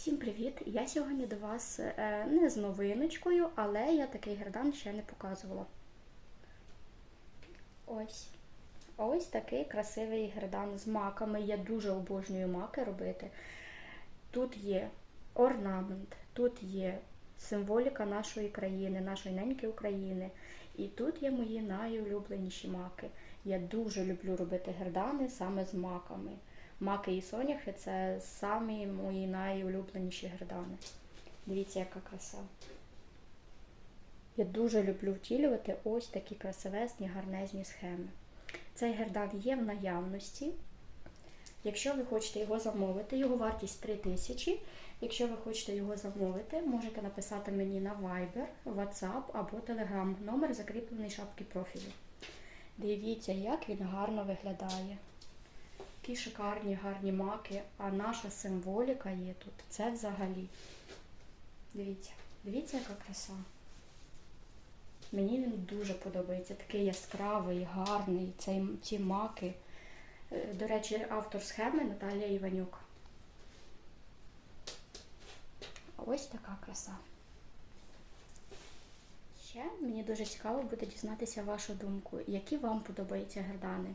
Всім привіт! Я сьогодні до вас е, не з новиночкою, але я такий гердан ще не показувала. Ось. Ось такий красивий гердан з маками. Я дуже обожнюю маки робити. Тут є орнамент, тут є символіка нашої країни, нашої неньки України. І тут є мої найулюбленіші маки. Я дуже люблю робити гердани саме з маками. Маки і соняхи це самі мої найулюбленіші гердани. Дивіться, яка краса. Я дуже люблю втілювати ось такі красивесні, гарнезні схеми. Цей гердан є в наявності. Якщо ви хочете його замовити, його вартість 3 тисячі. Якщо ви хочете його замовити, можете написати мені на Viber, WhatsApp або Telegram. Номер закріплений шапки профілю. Дивіться, як він гарно виглядає. Такі шикарні, гарні маки, а наша символіка є тут. Це взагалі. Дивіться, дивіться, яка краса. Мені він дуже подобається. Такий яскравий, гарний, цей, ці маки. Е, До речі, автор схеми Наталія Іванюк. Ось така краса. Ще мені дуже цікаво буде дізнатися вашу думку, які вам подобаються гердани.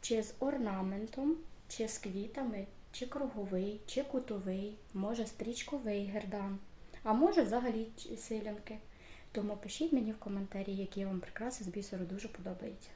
Чи з орнаментом, чи з квітами, чи круговий, чи кутовий, може стрічковий гердан, а може взагалі силянки. Тому пишіть мені в коментарі, які вам прикраси з бісеру дуже подобаються.